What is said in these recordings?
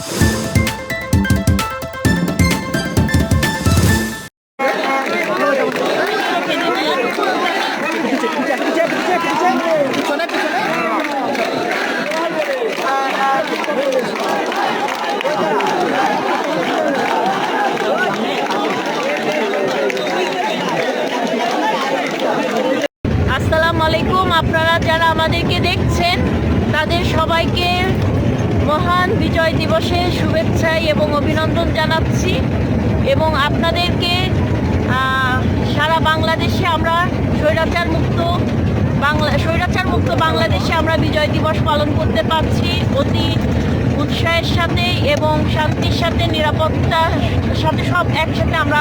Bye. মহান বিজয় দিবসের শুভেচ্ছা এবং অভিনন্দন জানাচ্ছি এবং আপনাদেরকে সারা বাংলাদেশে আমরা স্বৈরাচার মুক্ত বাংলা, স্বৈরাচার মুক্ত বাংলাদেশে আমরা বিজয় দিবস পালন করতে পারছি। অতি উৎসাহের সাথে এবং শান্তির সাথে, নিরাপত্তার সাথে সব একসাথে আমরা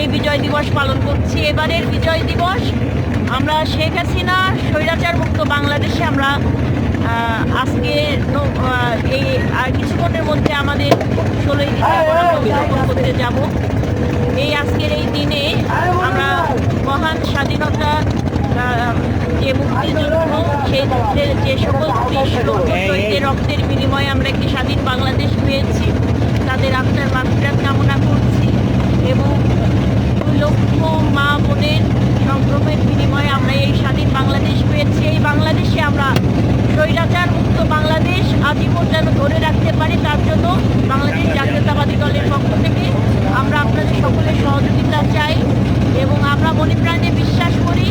এই বিজয় দিবস পালন করছি। এবারের বিজয় দিবস আমরা শেখ হাসিনা স্বৈরাচার মুক্ত বাংলাদেশে আমরা আজকে এই আর কিছুক্ষণের মধ্যে আমাদের ষোলোই ডিসেম্বর আমরা করতে যাব। এই আজকের এই দিনে আমরা মহান স্বাধীনতা যে মুক্তিযুদ্ধ সেই যুদ্ধের যে সকল শহীদের রক্তের বিনিময়ে আমরা একটি স্বাধীন বাংলাদেশ পেয়েছি, তাদের আপনার মাত্রার কামনা করছি এবং দুই লক্ষ মা বোনের সংগ্রামের বিনিময়ে আমরা এই স্বাধীন বাংলাদেশ পেয়েছি। এই বাংলাদেশে আমরা স্বৈরাচার মুক্ত বাংলাদেশ আজীবন যেন ধরে রাখতে পারি, তার জন্য বাংলাদেশ জাতীয়তাবাদী দলের পক্ষ থেকে আমরা আপনাদের সকলের সহযোগিতা চাই এবং আমরা মনে প্রাণে বিশ্বাস করি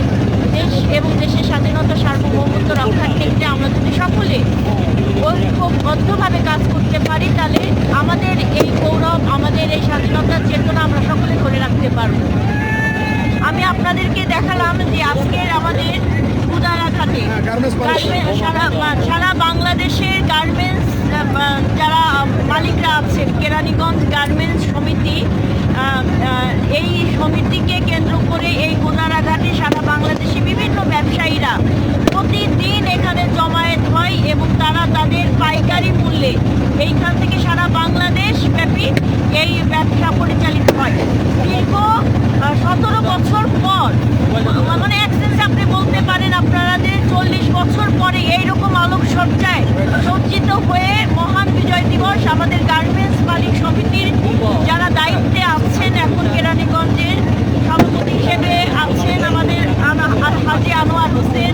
দেশ এবং দেশের স্বাধীনতা সার্বভৌমত্ব রক্ষার ক্ষেত্রে আমরা যদি সকলে ঐক্যবদ্ধভাবে কাজ করতে পারি তাহলে আমাদের এই গৌরব আমাদের এই স্বাধীনতার চেতনা আমরা সকলে ধরে রাখতে পারব আমি আপনাদেরকে দেখালাম যে আজকের আমাদের উদারাঘাটে গার্মেন্টস সারা সারা বাংলাদেশের গার্মেন্টস যারা মালিকরা আছেন কেরানীগঞ্জ গার্মেন্টস সমিতি এই সমিতিকে কেন্দ্র করে এই গুদারাঘাটে সারা বাংলাদেশে বিভিন্ন ব্যবসায়ীরা প্রতিদিন এখানে জমায়েত হয় এবং তারা তাদের পাইকারি মূল্যে এইখান থেকে সারা বাংলাদেশ ব্যাপী এই ব্যবসা পরিচালিত হয়। দীর্ঘ সতেরো বছর পর মানে বলতে পারেন আপনারা যে চল্লিশ বছর পরে এইরকম আলোকসজ্জায় সজ্জিত হয়ে মহান বিজয় দিবস আমাদের গার্মেন্টস মালিক সমিতির যারা দায়িত্বে আছেন এখন কেরানীগঞ্জের সভাপতি হিসেবে আছেন আমাদের হাজি আনোয়ার হোসেন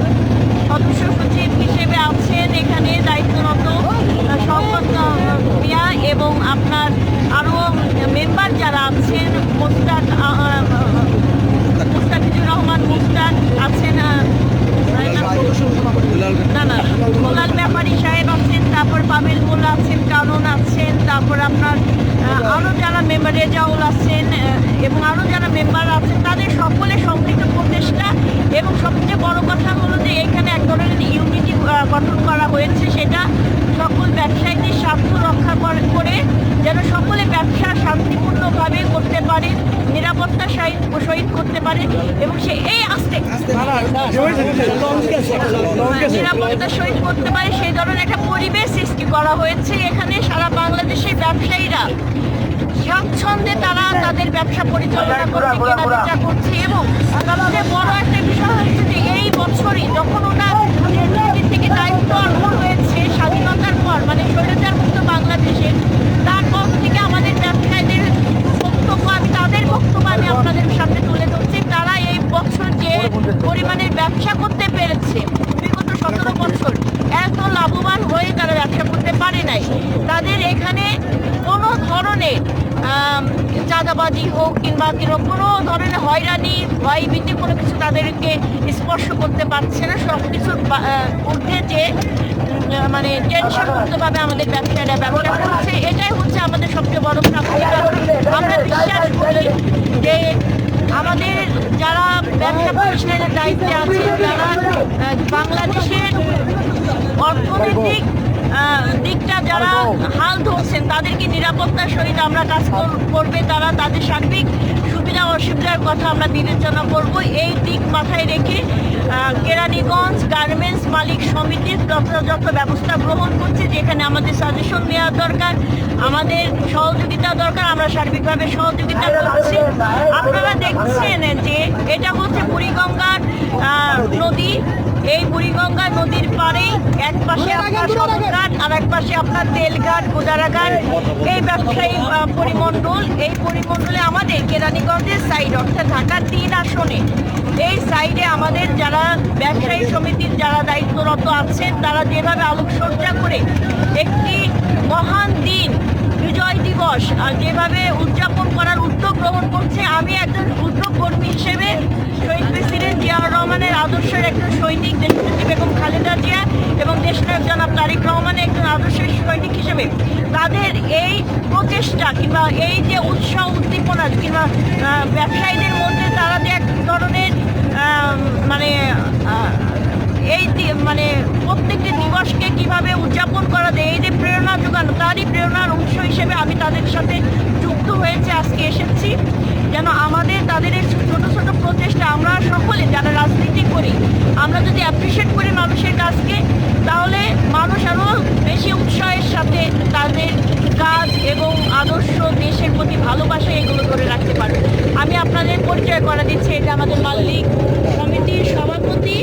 সদস্য সচিব হিসেবে আছেন এখানে দায়িত্বরত শওকত মিয়া এবং আপনার আরও মেম্বার যারা আছেন মোস্তাক আহ, রহমান মুস্তাক আছেন না না মোলাল ব্যাপারী সাহেব আছেন, তারপর পাবেল মোল্লা আছেন, কানন আছেন, তারপর আপনার আরও যারা মেম্বার রেজাউল আছেন এবং আরও যারা মেম্বার আছেন, তাদের সকলে সম্মিলিত প্রচেষ্টা এবং সবচেয়ে বড় কথা হলো যে এখানে এক ধরনের ইউনিটি গঠন করা হয়েছে, সেটা সকল ব্যবসায়ীদের স্বার্থ রক্ষা করে যেন সকলে ব্যবসা শান্তিপূর্ণভাবে করতে পারে। নিরাপত্তা সহিত করতে পারে এবং সে এই আস্তে নিরাপত্তা সহিত করতে পারে। সেই ধরনের একটা পরিবেশ সৃষ্টি করা হয়েছে এখানে সারা বাংলাদেশের ব্যবসায়ীরা। স্বাচ্ছন্দ্যে তারা তাদের ব্যবসা পরিচালনা করছে কেনাবেচা করছে এবং সবচেয়ে বড় একটা বিষয় হচ্ছে যে এই বছরই যখন ওনার থেকে দায়িত্ব অর্পণ হয়েছে স্বাধীনতার পর মানে স্বৈরাচার মুক্ত বাংলাদেশে তারপর থেকে আমাদের আমি তাদের বক্তব্য আমি আপনাদের সামনে তুলে ধরছি। তারা এই বছর যে পরিমাণের ব্যবসা করতে পেরেছে, বিগত সতেরো বছর, এত লাভবান হয়ে তারা ব্যবসা করতে পারে নাই। তাদের এখানে কোনো ধরনের চাঁদাবাজি হোক কিংবা কোনো ধরনের হয়রানি, ভয়ভীতি কোনো কিছু তাদেরকে স্পর্শ করতে পারছে না। সব কিছুর ঊর্ধ্বে যে মানে টেনশন মুক্তভাবে আমাদের ব্যবসায়ীরা ব্যবসা করছে। এটাই হচ্ছে আমাদের সবচেয়ে বড় প্রাপ্তিকা আমরা বিশ্বাস করি যে আমাদের যারা ব্যবসা প্রতিষ্ঠানের দায়িত্বে আছে, যারা বাংলাদেশের অর্থনৈতিক দিকটা যারা হাল ধরছেন, তাদেরকে নিরাপত্তার সহিত আমরা কাজ কর- করবে, তারা তাদের সার্বিক সুবিধা অসুবিধার কথা আমরা বিবেচনা করব। এই দিক মাথায় রেখে কেরানীগঞ্জ গার্মেন্টস মালিক সমিতির যথাযথ ব্যবস্থা গ্রহণ করছে, যেখানে আমাদের সাজেশন নেওয়া দরকার, আমাদের সহযোগিতা দরকার, আমরা সার্বিকভাবে সহযোগিতা করছি। আপনারা দেখছেন যে এটা হচ্ছে এই বুড়িগঙ্গা নদীর পাড়েই এক পাশে আপনার সদরঘাট আর এক পাশে আপনার তেলঘাট গোদারাঘাট এই ব্যবসায়ী পরিমণ্ডল। এই পরিমণ্ডলে আমাদের কেরানীগঞ্জের সাইড অর্থাৎ ঢাকার তিন আসনে। এই সাইডে আমাদের যারা ব্যবসায়ী সমিতির যারা দায়িত্বরত আছেন তারা যেভাবে আলোকসজ্জা করে একটি মহান দিন বিজয় দিবস আর যেভাবে উদযাপন করার উদ্যোগ গ্রহণ করছে আমি একজন উদ্যোগ কর্মী হিসেবে রহমানের আদর্শের একজন সৈনিক, দেশনেত্রী বেগম খালেদা জিয়া এবং দেশনায়ক জনাব তারিক রহমানের একজন আদর্শের সৈনিক হিসেবে তাদের এই প্রচেষ্টা কিংবা এই যে উৎসাহ, উদ্দীপনা কিংবা ব্যবসায়ীদের মধ্যে তারা যে এক ধরনের মানে এই মানে প্রত্যেকটি দিবসকে কীভাবে উদযাপন করা যায়, এই যে প্রেরণা যোগানো, তারই প্রেরণার উৎস হিসেবে আমি তাদের সাথে যুক্ত হয়েছে, আজকে এসেছি। যেন আমাদের, তাদের এই ছোট ছোট প্রচেষ্টা আমরা সকলে যারা রাজনীতি করি, আমরা যদি অ্যাপ্রিসিয়েট করি মানুষের কাজকে, তাহলে মানুষ আরও বেশি উৎসাহের সাথে তাদের কাজ এবং আদর্শ দেশের প্রতি ভালোবাসা এগুলো ধরে রাখতে পারবে। আমি আপনাদের পরিচয় করা দিচ্ছি, এটা আমাদের মালিক সমিতির সভাপতি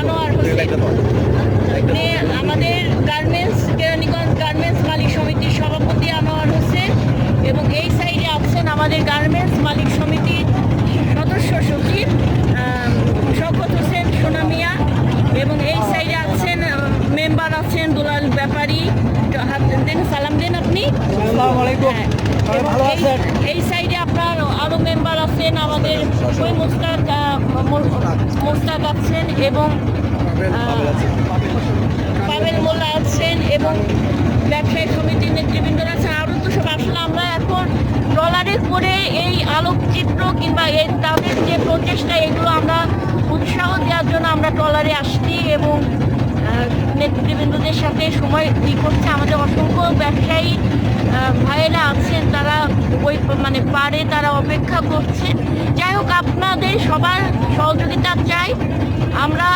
আনোয়ার হোসেন আপনি আমাদের গার্মেন্টস কেরানীগঞ্জ গার্মেন্টস মালিক সমিতির সভাপতি আনোয়ার হোসেন এবং এই সাইডে আছেন আমাদের গার্মেন্টস মালিক সমিতির সদস্য সচিব আম, শওকত হোসেন সোনামিয়া এবং এই সাইডে আছেন মেম্বার আছেন দুলাল ব্যাপারী হাত দেন সালাম দেন আপনি আসসালামু আলাইকুম হ্যাঁ, সবাই এবং ভালো এই- সাইডে আপনার আরও মেম্বার আছেন আমাদের ওই মুস্তাক মুস্তাক আছেন এবং পাবেল মোল্লা আছেন এবং ব্যবসায়ী সমিতির নেতৃবৃন্দরা আছেন। আরও তো সব আসলে আমরা এখন ট্রলারে করে এই আলোকচিত্র কিংবা এই তাদের যে প্রচেষ্টা এগুলো আমরা উৎসাহ দেওয়ার জন্য আমরা ট্রলারে আসছি এবং নেতৃবৃন্দদের সাথে সময় ই করছে। আমাদের অসংখ্য ব্যবসায়ী ভাইয়েরা আছেন, তারা ওই মানে পারে তারা অপেক্ষা করছে। যাই হোক, আপনাদের সবার সহযোগিতা চাই। আমরা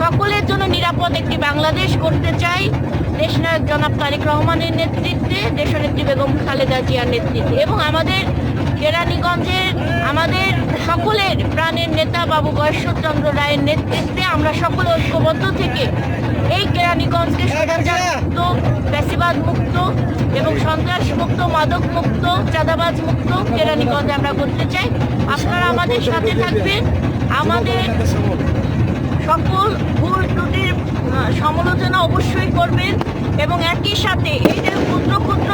সকলের জন্য নিরাপদ একটি বাংলাদেশ করতে চাই। দেশনায়ক জনাব তারেক রহমানের নেতৃত্বে দেশনেত্রী বেগম খালেদা জিয়ার নেতৃত্বে। এবং আমাদের কেরানীগঞ্জের আমাদের সকলের প্রাণের নেতা বাবু গয়েশ্বরচন্দ্র রায়ের নেতৃত্বে আমরা সকলে ঐক্যবদ্ধ থেকে এই কেরানীগঞ্জকে মুক্ত ফ্যাসিবাদ মুক্ত এবং সন্ত্রাস মুক্ত মাদক মুক্ত চাঁদাবাজ মুক্ত কেরানীগঞ্জ আমরা করতে চাই। আপনারা আমাদের সাথে থাকবেন। আমাদের সকল ভুল ত্রুটির সমালোচনা অবশ্যই করবেন। এবং একই সাথে এই যে ক্ষুদ্র ক্ষুদ্র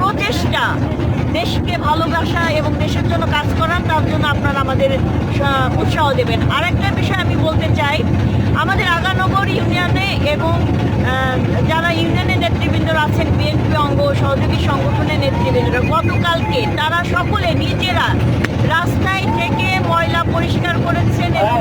প্রচেষ্টা, দেশকে ভালোবাসা এবং দেশের জন্য কাজ করার, তার জন্য আপনারা আমাদের উৎসাহ দেবেন। আর একটা বিষয় আমি বলতে চাই, আমাদের আগানগর ইউনিয়নে এবং যারা ইউনিয়নের নেতৃবৃন্দরা আছেন, বিএনপি অঙ্গ, সহযোগী সংগঠনের নেতৃবৃন্দরা গতকালকে তারা সকলে নিজেরা রাস্তায় থেকে ময়লা পরিষ্কার করেছেন এবং